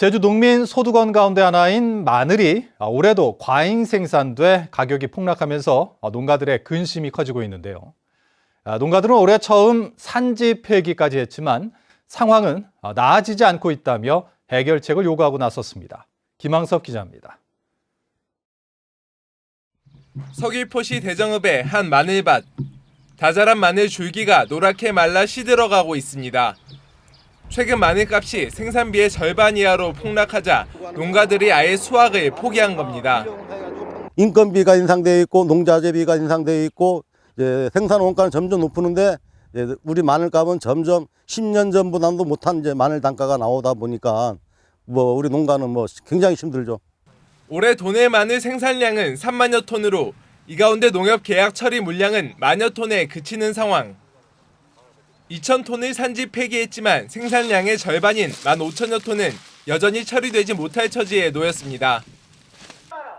제주 농민 소득원 가운데 하나인 마늘이 올해도 과잉 생산돼 가격이 폭락하면서 농가들의 근심이 커지고 있는데요. 아, 농가들은 올해 처음 산지 폐기까지 했지만 상황은 나아지지 않고 있다며 해결책을 요구하고 나섰습니다. 김항섭 기자입니다. 서귀포시 대정읍의 한 마늘밭. 다자란 마늘 줄기가 노랗게 말라 시들어가고 있습니다. 최근 마늘값이 생산비의 절반 이하로 폭락하자 농가들이 아예 수확을 포기한 겁니다. 인건비가 인상되어 있고 농자재비가 인상되어 있고 이제 생산 원가는 점점 높으는데 우리 마늘값은 점점 10년 전보다도 못한 이제 마늘 단가가 나오다 보니까 뭐 우리 농가는 뭐 굉장히 힘들죠. 올해 도내 마늘 생산량은 3만여 톤으로 이 가운데 농협 계약 처리 물량은 만여 톤에 그치는 상황. 2천 톤을 산지 폐기했지만 생산량의 절반인 15,000여 톤은 여전히 처리되지 못할 처지에 놓였습니다.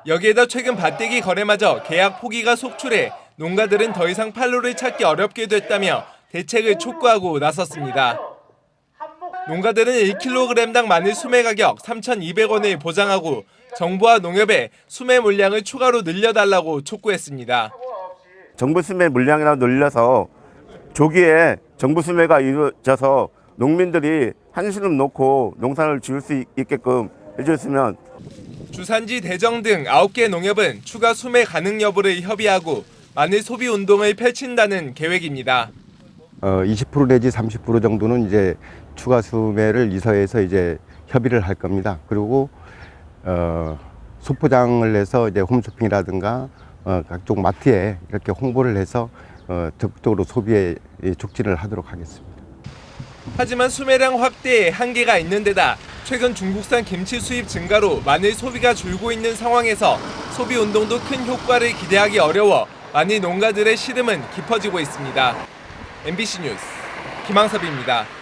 여기에다 최근 밭대기 거래마저 계약 포기가 속출해 농가들은 더 이상 판로를 찾기 어렵게 됐다며 대책을 촉구하고 나섰습니다. 농가들은 1kg당 마늘 수매 가격 3,200원을 보장하고 정부와 농협에 수매 물량을 추가로 늘려달라고 촉구했습니다. 정부 수매 물량이라도 늘려서 조기에 정부 수매가 이루어져서 농민들이 한시름 놓고 농사를 지을 수 있게끔 해줬으면 주산지 대정 등 9개 농협은 추가 수매 가능 여부를 협의하고 마늘 소비 운동을 펼친다는 계획입니다. 어, 20% 내지 30% 정도는 이제 추가 수매를 이사해서 이제 협의를 할 겁니다. 그리고 어, 소포장을 해서 이제 홈쇼핑이라든가 어, 각종 마트에 이렇게 홍보를 해서 어, 적극적으로 소비에 이 촉진을 하도록 하겠습니다. 하지만 수매량 확대에 한계가 있는 데다 최근 중국산 김치 수입 증가로 마늘 소비가 줄고 있는 상황에서 소비 운동도 큰 효과를 기대하기 어려워 마늘 농가들의 시름은 깊어지고 있습니다. MBC 뉴스 김항섭입니다.